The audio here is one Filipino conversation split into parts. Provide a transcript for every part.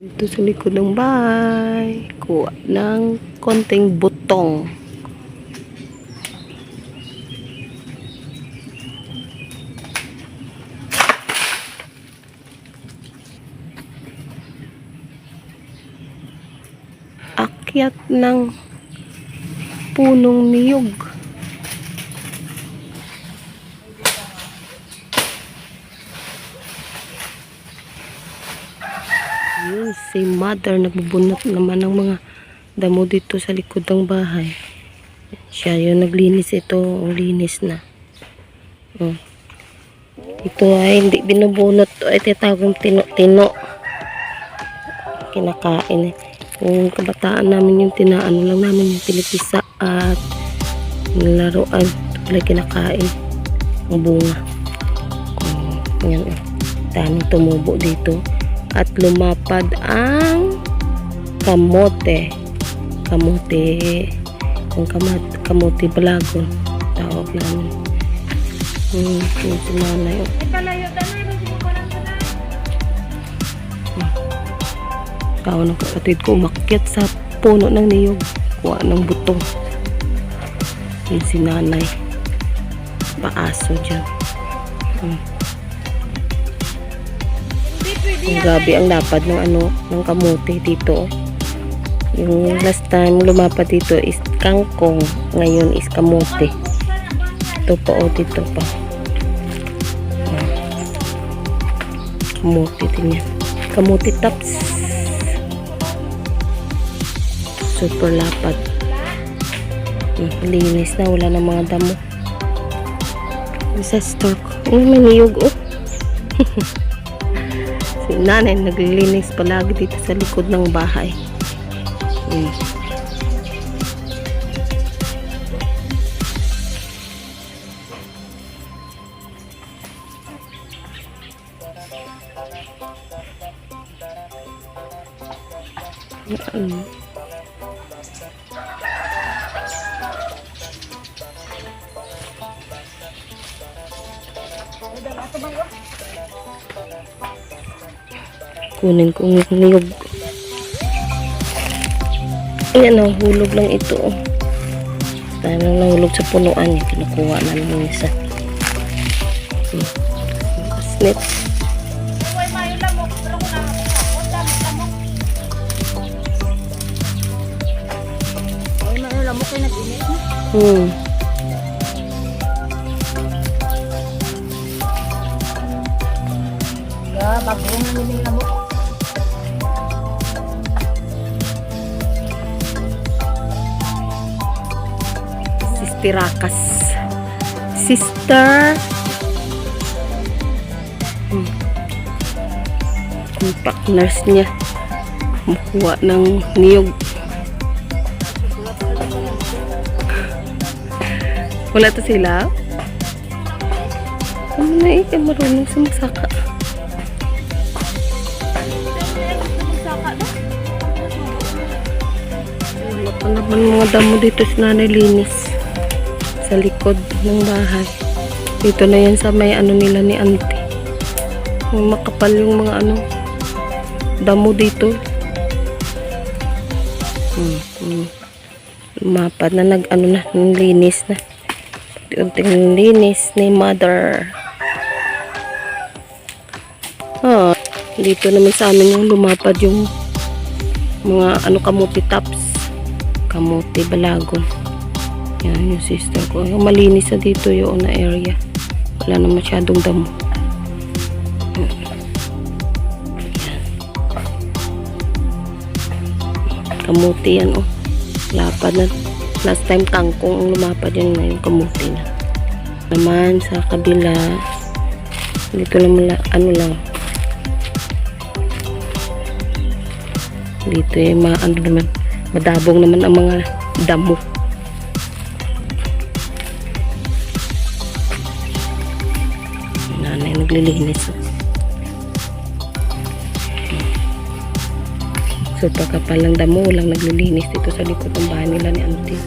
Dito sa likod ng bahay, kuha ng konting butong. Akyat ng punong niyog. Yun, si mother nagbubunot naman ng mga damo dito sa likod ng bahay. Siya yung naglinis ito, ang linis na. Oh. Ito ay hindi binubunot, ay tinatawag tino-tino. Kinakain eh. Yung kabataan namin yung tinaano lang namin yung pinipisa at nilaruan. Ito pala kinakain. Ang bunga. Oh, yan eh. Daming tumubo dito at lumapad ang kamote. Kamote. Yung kamat, kamote balagon tawag namin hmm, yung si nanay oh. tao ng kapatid ko umakyat sa puno ng niyog. Kuha ng butong. Yung si nanay paaso dyan. Hmm. Ang gabi ang lapad ng ano, ng kamote dito. Yung last time lumapad dito is kangkong, ngayon is kamote. Ito pa o dito pa. Kamote din yan. Kamote tops. Super lapad. Hmm, linis na, wala na mga damo. Sa store ko. Oh, may oh. Si nanay naglilinis palagi dito sa likod ng bahay. Mm. Yan. Kunin ko yung niyog ayan ang hulog lang ito oh. lang nahulog sa punuan niya kinukuha namin yung isa hmm. snip hmm. Sistirakas sister. Hmm. contact nurse niya. Kumukuha ng niyog. Wala to sila? Ano na eh marunong sumasaka. Pa naman mga damo dito sa nanay linis likod ng bahay. Dito na yan sa may ano nila ni auntie. Makapal yung mga ano damo dito. Hmm, hmm. lumapad na nag ano na linis na. Unting linis ni mother. Ah, dito naman sa amin yung lumapad yung mga ano kamuti tops. Kamuti balagon yan yung sister ko. Yung malinis na dito yung na area. Wala na masyadong damo. Kamuti yan oh. Lapad na. Last time kangkong ang lumapad yan ngayon kamuti na. Naman sa kabila dito naman ano lang. Dito eh ma ano naman madabong naman ang mga damo nanay naglilinis. So pagkapal ng damo walang naglilinis dito sa likod ng bahay nila ni auntie.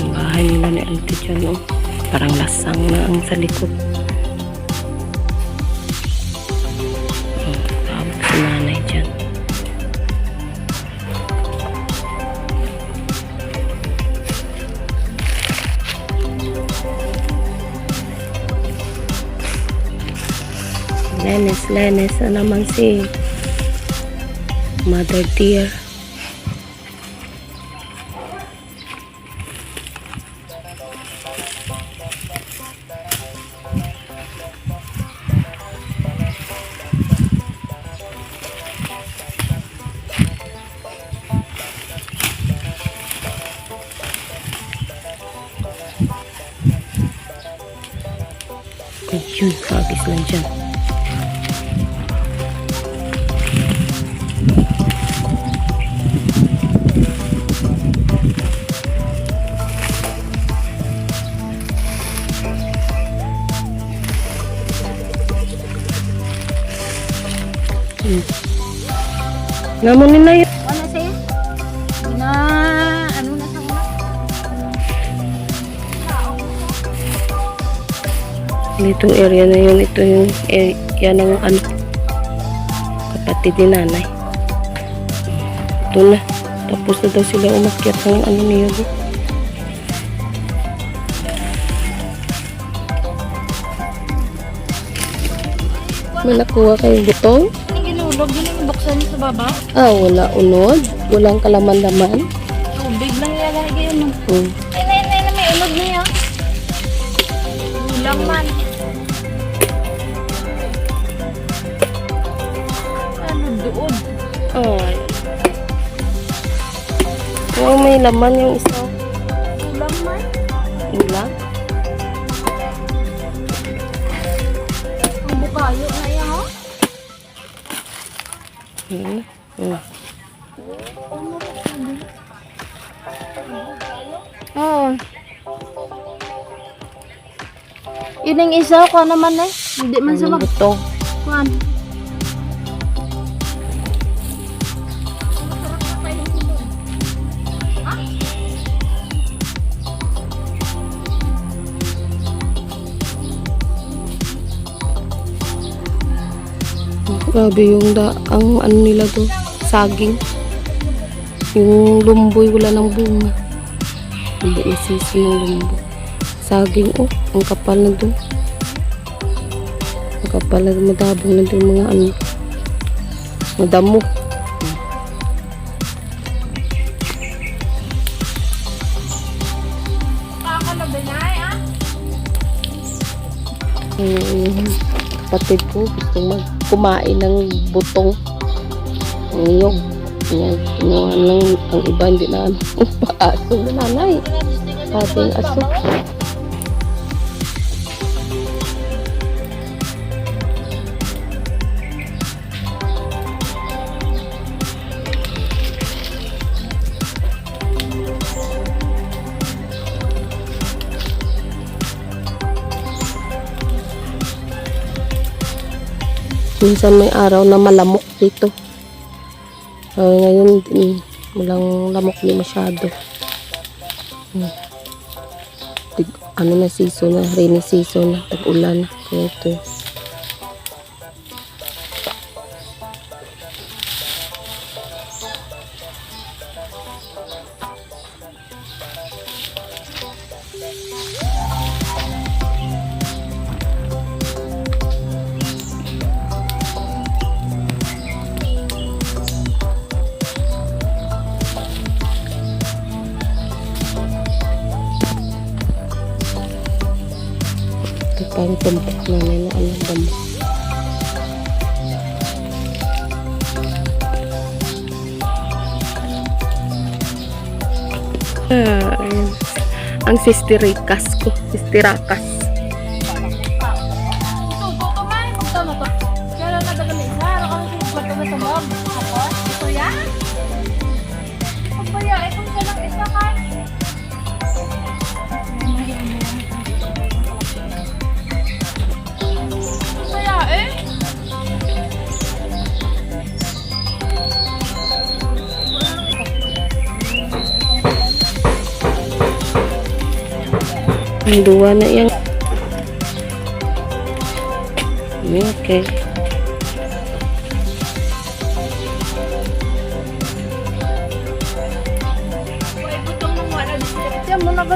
Ang bahay nila ni auntie dyan oh. parang lasang na ang sa likod Lenes na naman si Mother Dear. Ayun, hagis lang dyan. Namunin na yun. Ano sa'yo? Na, ano na sa una? Dito area na yun. Ito yung area ng ano, kapatid ni nanay. Ito na. Tapos na daw sila umakyat ng ano niyo. May nakuha kayong butong? Baba? Ah, wala unod. Walang kalaman-laman. Tubig lang ilalagay yun. Hmm. Ay, na, na, na, may ulog na yan. Ulang man. Ano doon? Ay. Oh, may laman yung isa. Ulang man? Wala. Hmm. Hmm. Oo. Yun ang isa ko naman eh. Hindi man sa Ano mag... butong? Kuan. Grabe yung da, ang ano nila to, saging. Yung lumboy wala ng bunga. Hindi nasisi ng lumboy. Saging, oh, ang kapal na doon. Ang kapal na madabong na doon mga ano, madamo. Yung kapatid ko gusto mag kumain ng butong ng niyog. Yan, kinuha lang ang iba hindi na ano. Aso na nanay. Ating aso. Minsan may araw na malamok dito. Ah, ngayon, mm, walang lamok di masyado. Hmm. Ano na season na, rainy season na, tag-ulan. Kaya ito. Tumpok na ano damo. Ah, ayan. Ang sistirikas ko. Sistirakas. Ang duwa na yan. Okay. Uy, butong nang wala dito. Diyan mo na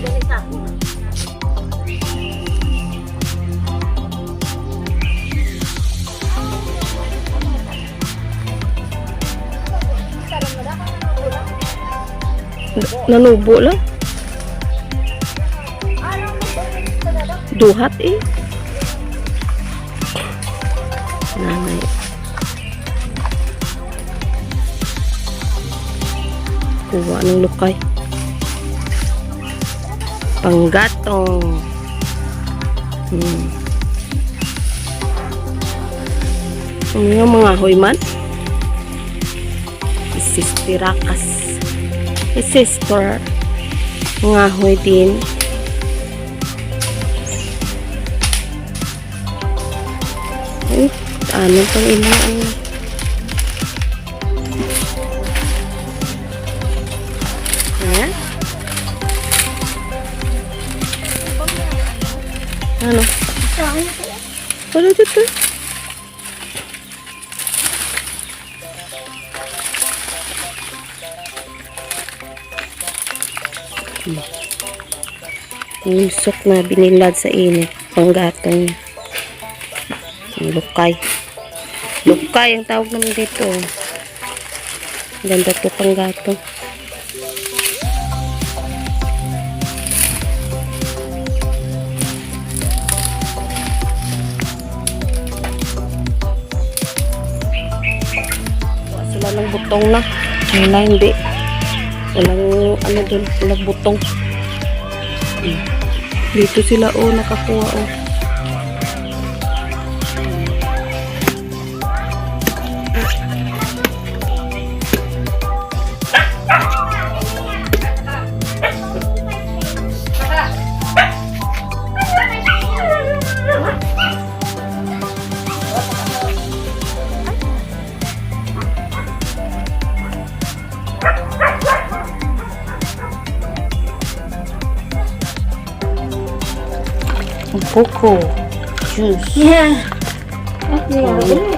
Nang Alang ba? May kapaya. Ano mo yun? Nanubo lang. Duhat eh. Nanay. Kuha ng lukay. Panggatong. Hmm. Ano yung mga hoyman? Isistirakas. Isister. Mga hoy din. Ay, ano pang ilang ano. Ano? Ano dito? Usok na binilad sa init. Panggatong. Lukay. Lukay ang tawag naman dito. Ganda to panggatong. Wala sila ng butong na. Hindi. Walang ano dun, walang butong. Hmm. Dito sila oh, nakakuha oh. cocoa juice. Yeah. yeah.